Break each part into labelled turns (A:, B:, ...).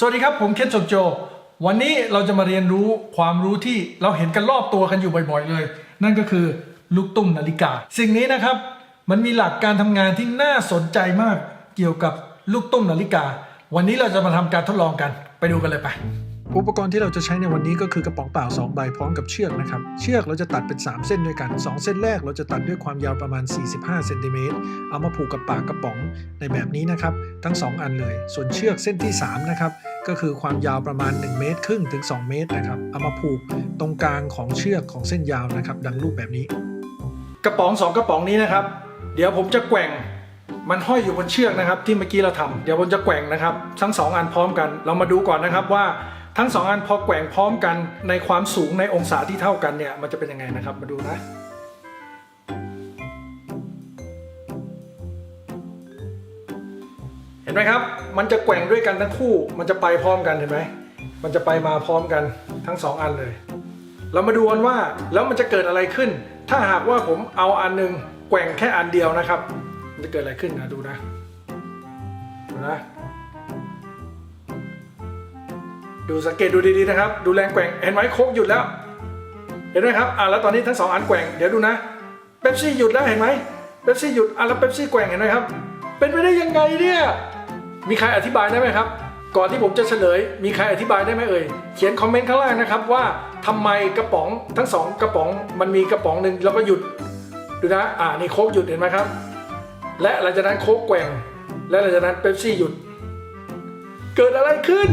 A: สวัสดีครับ ผมเคนสดโจ วันนี้เราจะมาเรียนรู้ความรู้ที่เราเห็นกันรอบตัวกันอยู่บ่อยๆเลย นั่นก็คือลูกตุ้มนาฬิกา สิ่งนี้นะครับ มันมีหลักการทำงานที่น่าสนใจมากเกี่ยวกับลูกตุ้มนาฬิกา วันนี้เราจะมาทำการทดลองกัน ไปดูกันเลยไป อุปกรณ์ที่เราจะใช้ในวันนี้ก็คือกระป๋องเปล่า 2 ใบพร้อมกับเชือกนะครับ เชือกเราจะตัดเป็น 3 เส้นด้วยกัน 2 เส้นแรกเราจะตัดด้วยความยาวประมาณ 45เซนติเมตรเอามาผูกกับปากกระป๋องในแบบนี้นะครับ ทั้ง 2 อันเลย ส่วนเชือกเส้นที่ 3 นะครับ ก็คือความยาวประมาณ 1 เมตรครึ่งถึง 2 เมตรนะครับ เอามาผูกตรงกลางของเชือกของเส้นยาวนะครับ ดังรูปแบบนี้ กระป๋อง 2 กระป๋องนี้นะครับ เดี๋ยวผมจะแกว่งมันห้อยอยู่บนเชือกนะครับ ที่เมื่อกี้เราทำเดี๋ยวผมจะแกว่งนะครับ ทั้งสองอันพร้อมกัน เรามาดูก่อนนะครับว่า ทั้งสองอันพอแกว่งพร้อมกันในความสูงในองศาที่เท่ากันเนี่ยมันจะเป็นยังไงนะครับมาดูนะ เห็นไหมครับ มันจะแกว่งด้วยกันทั้งคู่ มันจะไปพร้อมกันเห็นไหมมันจะไปมาพร้อมกันทั้งสองอันเลย เรามาดูกันว่าแล้วมันจะเกิดอะไรขึ้น ถ้าหากว่าผมเอาอันหนึงแกว่งแค่อันเดียวนะครับ มันจะเกิดอะไรขึ้นนะดูนะดูนะ ดูสังเกตดูดีๆนะครับ ดูแรงแกว่งเห็นไหมโคกหยุดแล้ว เห็นไหมครับอะแล้วตอนนี้ทั้งสองอันแกว่งเดี๋ยวดูนะเป๊ปซี่หยุดแล้วเห็นไหมเป๊ปซี่หยุดอะแล้วเป๊ปซี่แกว่งเห็นไหมครับ เป็นไปได้ยังไงเนี่ยมีใครอธิบายได้ไหมครับ ก่อนที่ผมจะเฉลย มีใครอธิบายได้ไหมเอ่ยเขียนคอมเมนต์ข้างล่างนะครับว่าทำไมกระป๋องทั้งสองกระป๋องมันมีกระป๋องหนึ่งแล้วก็หยุดดูนะอ่านี่โคกหยุดเห็นไหมครับ และหลังจากนั้นโคกแกว่ง และหลังจากนั้นเป๊ปซี่หยุด เกิดอะไรขึ้น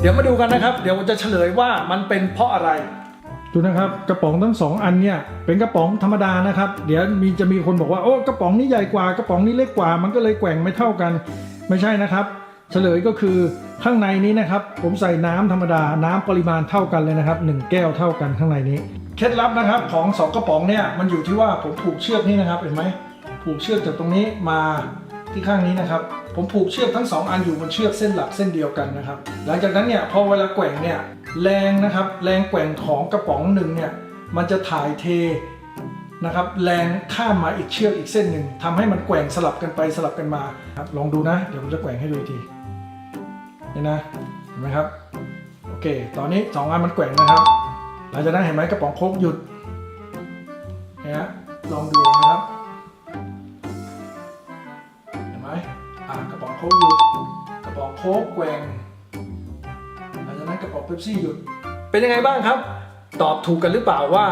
A: เดี๋ยวมาดูกันนะครับ เดี๋ยวผมจะเฉลยว่ามันเป็นเพราะอะไร ดูนะครับกระป๋องทั้งสองอันเนี่ยเป็นกระป๋องธรรมดานะครับ เดี๋ยวมีจะมีคนบอกว่าโอ้กระป๋องนี้ใหญ่กว่ากระป๋องนี้เล็กกว่า มันก็เลยแกว่งไม่เท่ากัน ไม่ใช่นะครับ เฉลยก็คือข้างในนี้นะครับ ผมใส่น้ำธรรมดาน้ำปริมาณเท่ากันเลยนะครับหนึ่งแก้วเท่ากันข้างในนี้เคล็ดลับนะครับของสองกระป๋องเนี่ยมันอยู่ที่ว่าผมผูกเชือกนี่นะครับเห็นไหมผูกเชือกจากตรงนี้มา ที่ข้างนี้นะครับ ผมผูกเชือกทั้งสองอันอยู่บนเชือกเส้นหลักเส้นเดียวกันนะครับ หลังจากนั้นเนี่ยพอเวลาแกว่งเนี่ยแรงนะครับ แรงแกว่งของกระป๋องหนึ่งเนี่ยมันจะถ่ายเทนะครับแรงข้ามมาอีกเชือกอีกเส้นหนึ่งทำให้มันแกว่งสลับกันไปสลับกันมาครับลองดูนะ เดี๋ยวผมจะแกว่งให้ดูทีนี่นะเห็นไหมครับโอเค ตอนนี้สองอันมันแกว่งนะครับหลังจากนั้นเห็นไหมกระป๋องโค้กหยุดนะฮะลองดูนะครับ ระป๋องโค้กแกว่งหลังจากนั้นกระป๋องเป๊ปซี่หยุด เป็นยังไงบ้างครับ ตอบถูกกันหรือเปล่าว่า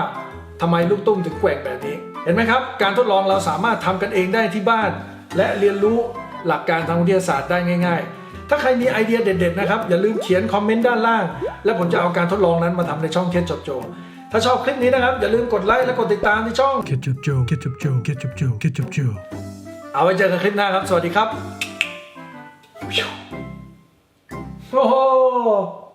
A: ทำไมลูกตุ้มถึงแกว่งแบบนี้ เห็นไหมครับ การทดลองเราสามารถทำกันเองได้ที่บ้าน และเรียนรู้หลักการทางวิทยาศาสตร์ได้ง่าย ๆ ถ้าใครมีไอเดียเด็ดๆนะครับอย่าลืมเขียนคอมเมนต์ด้านล่าง และผมจะเอาการทดลองนั้นมาทำในช่องเคนจบโจถ้าชอบคลิปนี้นะครับ อย่าลืมกดไลค์และกดติดตามที่ช่อง
B: Ketchup Joe, Ketchup Joe, Ketchup Joe, Ketchup Joe.
A: เอาไว้เจอกันคลิปหน้าครับ สวัสดีครับ โอ้โห